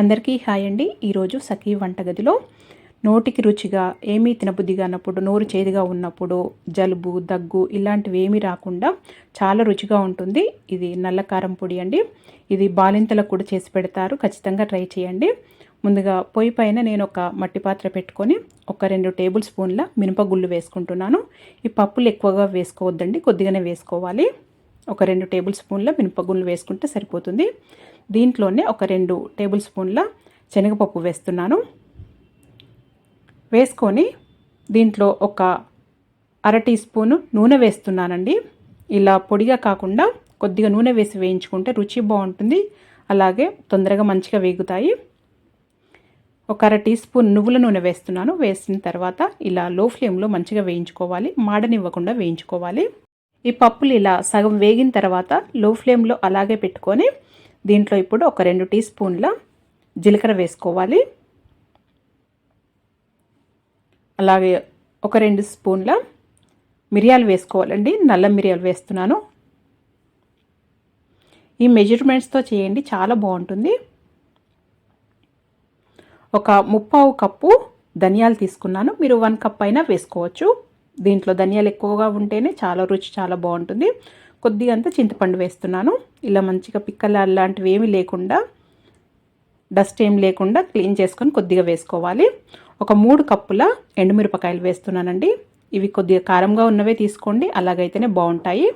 అందరికీ హాయ్ అండి. ఈరోజు సఖీ వంటగదిలో నోటికి రుచిగా ఏమీ తినబుద్ధిగా అన్నప్పుడు నోరు చేదుగా ఉన్నప్పుడు జలుబు దగ్గు ఇలాంటివి ఏమీ రాకుండా చాలా రుచిగా ఉంటుంది. ఇది నల్ల కారం పొడి అండి. ఇది బాలింతలకు కూడా చేసి పెడతారు. ఖచ్చితంగా ట్రై చేయండి. ముందుగా పొయ్యి పైన నేను ఒక మట్టి పాత్ర పెట్టుకొని ఒక రెండు టేబుల్ స్పూన్ల మినపగుళ్ళు వేసుకుంటున్నాను. ఈ పప్పులు ఎక్కువగా వేసుకోవద్దండి కొద్దిగానే వేసుకోవాలి. ఒక రెండు టేబుల్ స్పూన్ల మినపగుళ్ళు వేసుకుంటే సరిపోతుంది. దీంట్లోనే ఒక రెండు టేబుల్ స్పూన్ల శనగపప్పు వేస్తున్నాను. వేసుకొని దీంట్లో ఒక అర టీ స్పూను నూనె వేస్తున్నానండి. ఇలా పొడిగా కాకుండా కొద్దిగా నూనె వేసి వేయించుకుంటే రుచి బాగుంటుంది. అలాగే తొందరగా మంచిగా వేగుతాయి. ఒక అర టీ స్పూన్ నువ్వుల నూనె వేస్తున్నాను. వేసిన తర్వాత ఇలా లో ఫ్లేమ్లో మంచిగా వేయించుకోవాలి. మాడనివ్వకుండా వేయించుకోవాలి. ఈ పప్పులు ఇలా సగం వేగిన తర్వాత లో ఫ్లేమ్లో అలాగే పెట్టుకొని దీంట్లో ఇప్పుడు ఒక రెండు టీ స్పూన్ల జీలకర్ర వేసుకోవాలి. అలాగే ఒక రెండు స్పూన్ల మిరియాలు వేసుకోవాలండి. నల్ల మిరియాలు వేస్తున్నాను. ఈ మెజర్మెంట్స్తో చేయండి చాలా బాగుంటుంది. ఒక ముప్పావు కప్పు ధనియాలు తీసుకున్నాను. మీరు వన్ కప్ అయినా వేసుకోవచ్చు. దీంట్లో ధనియాలు ఎక్కువగా ఉంటేనే చాలా రుచి చాలా బాగుంటుంది. కొద్దిగా అంతా చింతపండు వేస్తున్నాను. ఇలా మంచిగా పిక్కలు అలాంటివి ఏమీ లేకుండా డస్ట్ ఏం లేకుండా క్లీన్ చేసుకొని కొద్దిగా వేసుకోవాలి. ఒక మూడు కప్పుల ఎండుమిరపకాయలు వేస్తున్నానండి. ఇవి కొద్దిగా కారంగా ఉన్నవే తీసుకోండి అలాగైతేనే బాగుంటాయి.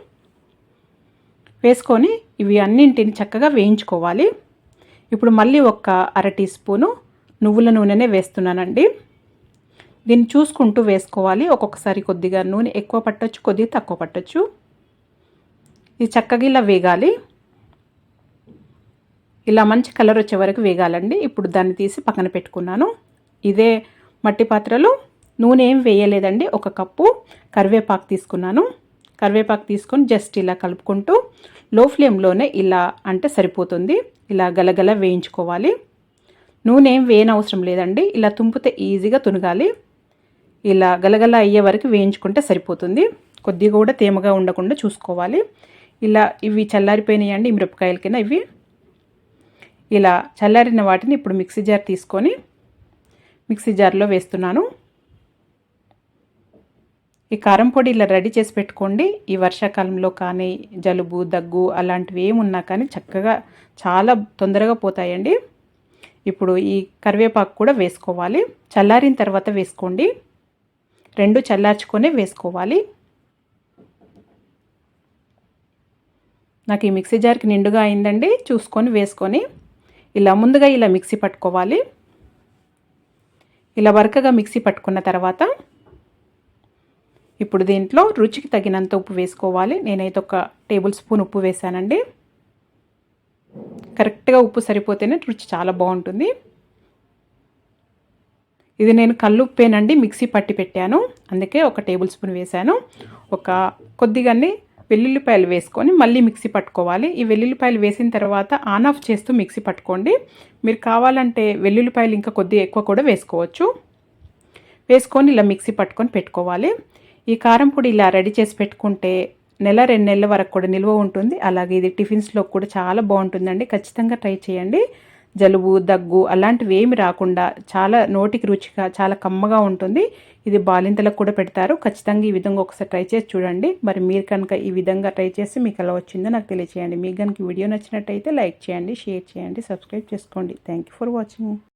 వేసుకొని ఇవి అన్నింటిని చక్కగా వేయించుకోవాలి. ఇప్పుడు మళ్ళీ ఒక అర టీ స్పూను నువ్వుల నూనెనే వేస్తున్నానండి. దీన్ని చూసుకుంటూ వేసుకోవాలి. ఒక్కొక్కసారి కొద్దిగా నూనె ఎక్కువ పట్టొచ్చు కొద్దిగా తక్కువ పట్టొచ్చు. ఇది చక్కగా ఇలా వేగాలి. ఇలా మంచి కలర్ వచ్చే వరకు వేగాలండి. ఇప్పుడు దాన్ని తీసి పక్కన పెట్టుకున్నాను. ఇదే మట్టి పాత్రలో నూనె ఏం వేయలేదండి. ఒక కప్పు కరివేపాకు తీసుకున్నాను. కరివేపాకు తీసుకొని జస్ట్ ఇలా కలుపుకుంటూ లో ఫ్లేమ్లోనే ఇలా అంటే సరిపోతుంది. ఇలా గలగల వేయించుకోవాలి. నూనె ఏం వేయనవసరం లేదండి. ఇలా తుంపితే ఈజీగా తునగాలి. ఇలా గలగల అయ్యే వరకు వేయించుకుంటే సరిపోతుంది. కొద్దిగా కూడా తేమగా ఉండకుండా చూసుకోవాలి. ఇలా ఇవి చల్లారిపోయినాయండి మిరపకాయల కింద ఇవి. ఇలా చల్లారిన వాటిని ఇప్పుడు మిక్సీ జార్ తీసుకొని మిక్సీ జార్లో వేస్తున్నాను. ఈ కారం పొడి ఇలా రెడీ చేసి పెట్టుకోండి. ఈ వర్షాకాలంలో కానీ జలుబు దగ్గు అలాంటివి ఏమున్నా కానీ చక్కగా చాలా తొందరగా పోతాయండి. ఇప్పుడు ఈ కరివేపాకు కూడా వేసుకోవాలి. చల్లారిన తర్వాత వేసుకోండి. రెండు చల్లార్చుకొని వేసుకోవాలి. నాకు ఈ మిక్సీ జార్కి నిండుగా అయిందండి చూసుకొని వేసుకొని ఇలా ముందుగా ఇలా మిక్సీ పట్టుకోవాలి. ఇలా వరకగా మిక్సీ పట్టుకున్న తర్వాత ఇప్పుడు దీంట్లో రుచికి తగినంత ఉప్పు వేసుకోవాలి. నేనైతే ఒక టేబుల్ స్పూన్ ఉప్పు వేసానండి కరెక్ట్గా ఉప్పు సరిపోతేనే రుచి చాలా బాగుంటుంది. ఇది నేను కల్లుప్పేనండి మిక్సీ పట్టి పెట్టాను. అందుకే ఒక టేబుల్ స్పూన్ వేసాను ఒక కొద్దిగానే వెల్లుల్లిపాయలు వేసుకొని మళ్ళీ మిక్సీ పట్టుకోవాలి. ఈ వెల్లుల్లిపాయలు వేసిన తర్వాత ఆన్ ఆఫ్ చేస్తూ మిక్సీ పట్టుకోండి. మీరు కావాలంటే వెల్లుల్లిపాయలు ఇంకా కొద్దిగా ఎక్కువ కూడా వేసుకోవచ్చు. వేసుకొని ఇలా మిక్సీ పట్టుకొని పెట్టుకోవాలి. ఈ కారం పొడి ఇలా రెడీ చేసి పెట్టుకుంటే నెల రెండు నెలల వరకు కూడా నిల్వ ఉంటుంది. అలాగే ఇది టిఫిన్స్లో కూడా చాలా బాగుంటుందండి. ఖచ్చితంగా ట్రై చేయండి. జలుబు దగ్గు అలాంటివి ఏమి రాకుండా చాలా నోటికి రుచిగా చాలా కమ్మగా ఉంటుంది. ఇది బాలింతలకు కూడా పెడతారు. ఖచ్చితంగా ఈ విధంగా ఒకసారి ట్రై చేసి చూడండి. మరి మీరు కనుక ఈ విధంగా ట్రై చేసి మీకు ఎలా వచ్చిందో నాకు తెలియచేయండి. మీకు కనుక వీడియో నచ్చినట్టయితే లైక్ చేయండి షేర్ చేయండి సబ్స్క్రైబ్ చేసుకోండి. Thank for watching.